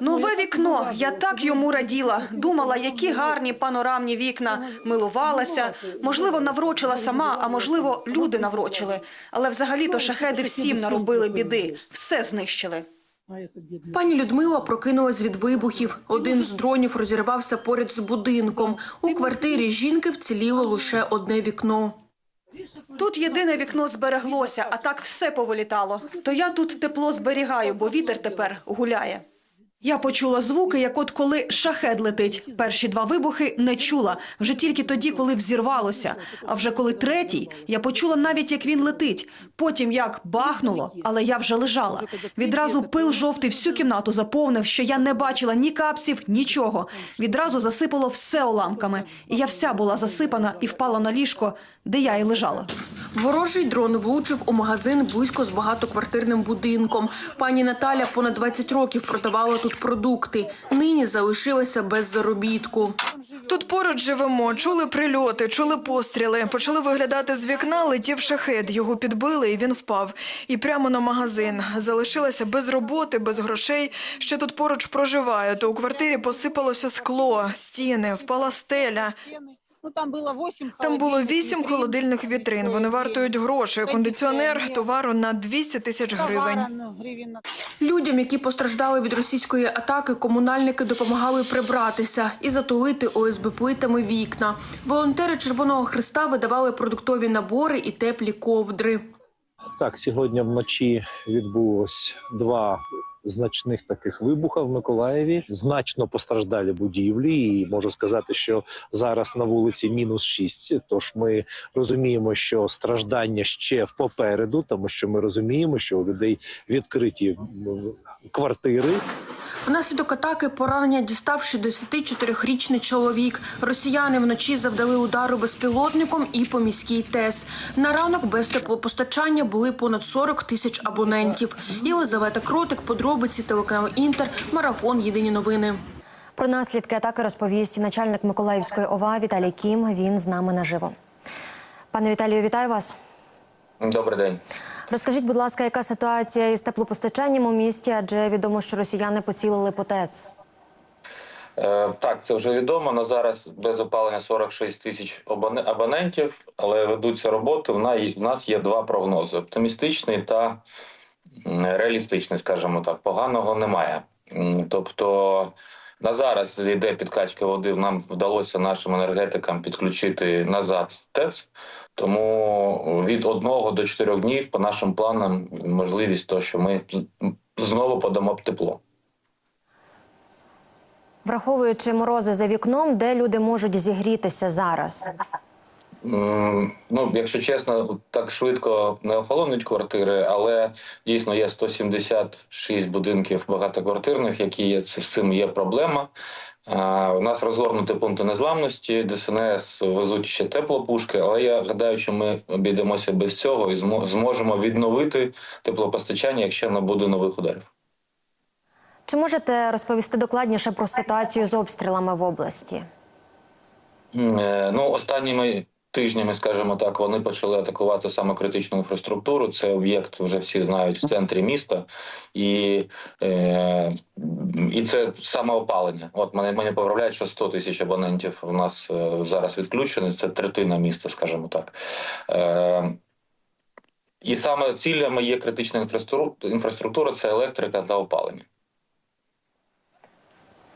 Нове Я так вікно. Я так йому раділа. Думала, які гарні панорамні вікна. Милувалася. Можливо, наврочила сама, а можливо, люди наврочили. Але взагалі-то шахеди всім наробили біди. Все знищили. Пані Людмила прокинулась від вибухів. Один з дронів розірвався поряд з будинком. У квартирі жінки вціліло лише одне вікно. Тут єдине вікно збереглося, а так все повилітало. То я тут тепло зберігаю, бо вітер тепер гуляє. Я почула звуки, як от коли шахед летить. Перші два вибухи не чула. Вже тільки тоді, коли взірвалося. А вже коли третій, я почула навіть, як він летить. Потім як бахнуло, але я вже лежала. Відразу пил жовтий всю кімнату заповнив, що я не бачила ні капсів, нічого. Відразу засипало все уламками. І я вся була засипана і впала на ліжко, де я і лежала. Ворожий дрон влучив у магазин близько з багатоквартирним будинком. Пані Наталя понад 20 років продавала тут продукти. Нині залишилася без заробітку. Тут поруч живемо, чули прильоти, чули постріли. Почали виглядати з вікна, летів шахет. Його підбили, і він впав. І прямо на магазин. Залишилася без роботи, без грошей. Що тут поруч проживає, то у квартирі посипалося скло, стіни, впала стеля. Ну, там было 8 Там було вісім холодильних вітрин. Вони вартують грошей. Кондиціонер товару на 200 тисяч гривень. гривень. Людям, які постраждали від російської атаки, комунальники допомагали прибратися і затулити ОСБ плитами вікна. Волонтери Червоного Христа видавали продуктові набори і теплі ковдри. Так, сьогодні вночі відбулось два значних таких вибуха в Миколаєві. Значно постраждалі будівлі, і можу сказати, що зараз на вулиці мінус 6. Тож ми розуміємо, що страждання ще попереду, тому що ми розуміємо, що у людей відкриті квартири, Внаслідок атаки поранення дістав 64-річний чоловік. Росіяни вночі завдали удару безпілотником і по міській ТЕС. На ранок без теплопостачання були понад 40 тисяч абонентів. Єлизавета Кротик, подробиці телеканал Інтер, марафон. Єдині новини. Про наслідки атаки розповість начальник Миколаївської ОВА Віталій Кім. Він з нами наживо. Пане Віталію, вітаю вас. Добрий день. Розкажіть, будь ласка, яка ситуація із теплопостачанням у місті? Адже відомо, що росіяни поцілили по ТЕЦ. Е, так, це вже відомо. На зараз без опалення 46 тисяч абонентів, але ведуться роботи. В на- в нас є два прогнози: оптимістичний та реалістичний, скажімо так. Поганого немає. Тобто на зараз йде підкачка води. Нам вдалося нашим енергетикам підключити назад ТЕЦ. Тому від одного до чотирьох днів, по нашим планам, можливість то, що ми знову подамо тепло. Враховуючи морози за вікном, де люди можуть зігрітися зараз? Ну, якщо чесно, так швидко не охолонуть квартири, але дійсно є 176 будинків багатоквартирних, які є з цим є проблема. У нас розгорнуті пункти незламності, ДСНС везуть ще теплопушки, але я гадаю, що ми обійдемося без цього і зможемо відновити теплопостачання, якщо не буде нових ударів. Чи можете розповісти докладніше про ситуацію з обстрілами в області? Е, Ну, останніми тижнями, скажімо так, вони почали атакувати саме критичну інфраструктуру. Це об'єкт, вже всі знають, в центрі міста, і, е, і це саме опалення. От мене мені поправляють, що 100 тисяч абонентів у нас е, зараз відключені. Це третина міста, скажімо так. Е, і саме цілями є критична інфраструктура, інфраструктура це електрика та опалення.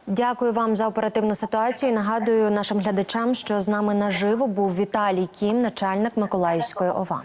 Дякую вам за оперативну ситуацію. Нагадую нашим глядачам, що з нами наживо був Віталій Кім, начальник Миколаївської ОВА.